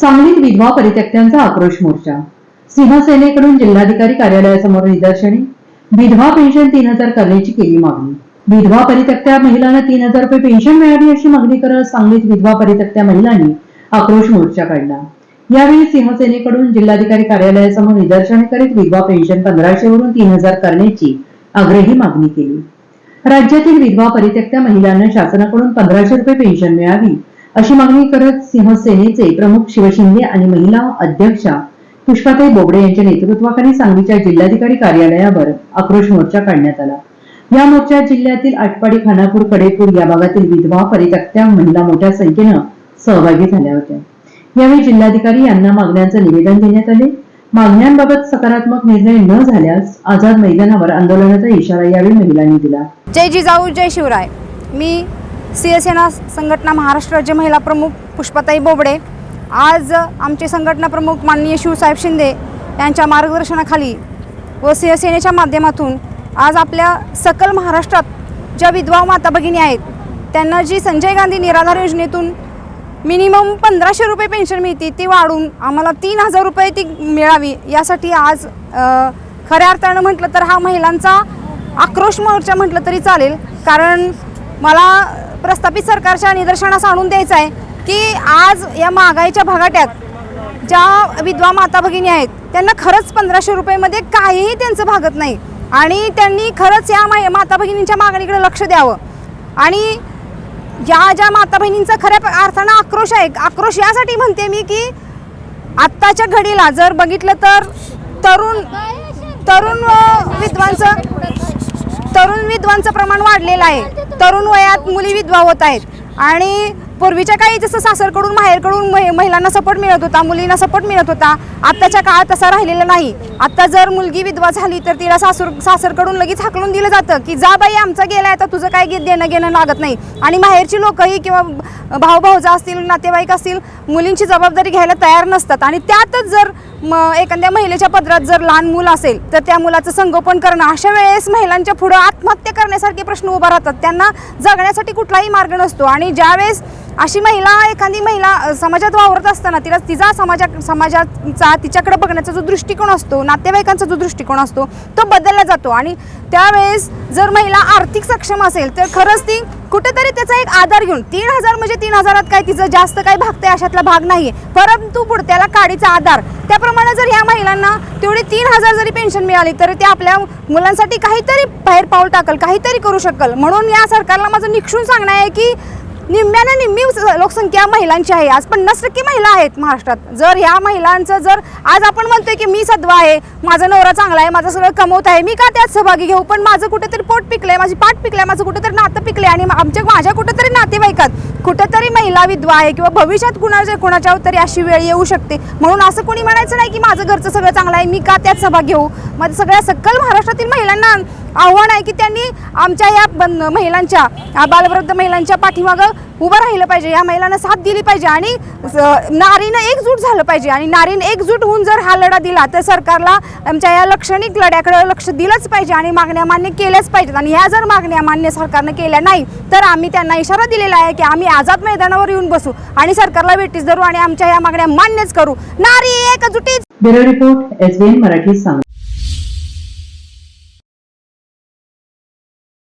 सांगलीत विधवा परित्यक्त्यांचा आक्रोश मोर्चा. शिवसेनेकडून जिल्हाधिकारी कार्यालयासमोर निदर्शने. विधवा पेन्शन तीन हजार करण्याची केली मागणी. विधवा परित्यक्त्या महिलांना तीन हजार रुपये पेन्शन मिळावी अशी मागणी करत सांगलीत विधवा परित्यक्त्या महिलांनी आक्रोश मोर्चा काढला. यावेळी सिंहसेनेकडून जिल्हाधिकारी कार्यालयासमोर निदर्शने करीत विधवा पेन्शन पंधराशे वरून तीन हजार करण्याची आग्रही मागणी केली. राज्यातील विधवा परित्यक्त्या महिलांना शासनाकडून पंधराशे रुपये पेन्शन मिळावी अशी मागणी करत सिंहसेनेचे प्रमुख शिवशिंदे आणि महिला अध्यक्षा पुष्पाताई बोबडे यांच्या नेतृत्वाखाली सांगलीच्या जिल्हाधिकारी कार्यालयावर आक्रोश मोर्चा काढण्यात आला. या मोर्चात जिल्ह्यातील आटपाडी खानापूर कडेपूर या भागातील विधवा परित्यक्त्या महिला मोठ्या संख्येनं सहभागी झाल्या होत्या. यावेळी जिल्हाधिकारी यांना मागण्यांचं निवेदन देण्यात आले. मागण्यांबाबत सकारात्मक निर्णय न झाल्यास आझाद मैदानावर आंदोलनाचा इशारा यावेळी महिलांनी दिला. जय जिजाऊ जय शिवराय. मी शिवसेना संघटना महाराष्ट्र राज्य महिला प्रमुख पुष्पाताई बोबडे आज आमचे संघटना प्रमुख माननीय शिवसाहेब शिंदे यांच्या मार्गदर्शनाखाली व शिवसेनेच्या माध्यमातून आज आपल्या सकल महाराष्ट्रात ज्या विधवा माता भगिनी आहेत त्यांना जी संजय गांधी निराधार योजनेतून मिनिमम पंधराशे रुपये पेन्शन मिळते ती वाढून आम्हाला तीन हजार रुपये ती मिळावी यासाठी आज खऱ्या अर्थानं म्हटलं तर हा महिलांचा आक्रोश मोर्चा म्हटलं तरी चालेल. कारण मला प्रस्थापित सरकारच्या निदर्शनास आणून द्यायचं आहे की आज या महागाईच्या भगाट्यात ज्या विधवा माता भगिनी आहेत त्यांना खरंच पंधराशे रुपयेमध्ये काहीही त्यांचं भागत नाही. आणि त्यांनी खरंच या मा माता भगिनींच्या मागणीकडे लक्ष द्यावं. आणि या ज्या माता बहिणींचा खऱ्या अर्थानं आक्रोश आहे आक्रोश यासाठी म्हणते मी की आत्ताच्या घडीला जर बघितलं तर तरुण तरुण विद्वांचं तरुण विधवांचं प्रमाण वाढलेलं आहे. तरुण वयात मुली विधवा होत आहेत. आणि पूर्वीच्या काळी जसं सासरकडून माहेरकडून महि- महिलांना सपोर्ट मिळत होता मुलींना सपोर्ट मिळत होता. आत्ताच्या काळात तसा राहिलेला नाही. आत्ता जर मुलगी विधवा झाली तर तिला सासूर सासरकडून लगेच हाकलून दिलं जातं की जा बाई आमचा गेलाय तर तुझं काय गे- देणं घेणं लागत नाही. आणि माहेरची लोकही किंवा भाऊ भाऊजा असतील नातेवाईक असतील मुलींची जबाबदारी घ्यायला तयार नसतात. आणि त्यातच जर मग एखाद्या महिलेच्या पदरात जर लहान मूल असेल तर त्या मुलाचं संगोपन करणं अशा वेळेस महिलांच्या पुढं आत्महत्या करण्यासारखे प्रश्न उभा राहतात. त्यांना जगण्यासाठी कुठलाही मार्ग नसतो आणि ज्यावेळेस अशी महिला एखादी महिला समाजात वावरत असताना तिला तिचा समाजा समाजाचा तिच्याकडे बघण्याचा जो दृष्टिकोन असतो नातेवाईकांचा जो दृष्टिकोन असतो तो बदलला जातो. आणि त्यावेळेस जर महिला आर्थिक सक्षम असेल तर खरंच ती कुठेतरी त्याचा एक आधार घेऊन तीन हजार म्हणजे तीन हजारात काय तिचं जास्त काय भागतंय अशातला भाग नाही परंतु पुढत्याला काडीचा आधार. त्याप्रमाणे जर ह्या महिलांना तेवढी तीन हजार जरी पेन्शन मिळाली तरी ते आपल्या मुलांसाठी काहीतरी बाहेर पाऊल टाकल काहीतरी करू शकल. म्हणून या सरकारला माझं निक्षून सांगणं आहे की निम्म्यानं निम्मी लोकसंख्या महिलांची आहे. आज पन्नास टक्के महिला आहेत महाराष्ट्रात. जर ह्या महिलांचं जर आज आपण म्हणतोय की मी सद्वा आहे माझा नवरा चांगला आहे माझं सगळं कमवत आहे मी का त्यात सहभागी घेऊ? पण माझं कुठेतरी पोट पिकलंय माझी पाठ पिकलंय माझं कुठेतरी नातं पिकलंय आणि आमच्या माझ्या कुठेतरी नातेवाईकात कुठेतरी महिला विधवा आहे किंवा भविष्यात कुणाच्या कुणाच्या तरी अशी वेळ येऊ शकते. म्हणून असं कोणी म्हणायचं नाही की माझं घरचं सगळं चांगलं आहे मी का त्यात सहभाग घेऊ? माझं सगळ्या सकल महाराष्ट्रातील महिलांना आव्हान आहे की त्यांनी आमच्या या महिलांच्या बालवृद्ध महिलांच्या पाठीमागं उभं राहिलं पाहिजे. या महिलांना साथ दिली पाहिजे आणि नारीनं एकजूट झालं पाहिजे. आणि नारीनं एकजूट होऊन जर हा लढा दिला तर सरकारला आमच्या या लक्षणिक लढ्याकडे लक्ष दिलंच पाहिजे आणि मागण्या मान्य केल्याच पाहिजेत. आणि ह्या जर मागण्या मान्य सरकारनं केल्या नाही तर आम्ही त्यांना इशारा दिलेला आहे की आम्ही आझाद मैदानावर येऊन बसू आणि सरकारला भेटीस धरू आणि आमच्या या मागण्या मान्यच करू. नारी एकजुटीच ब्युरो रिपोर्ट एसबीएन मराठी सांग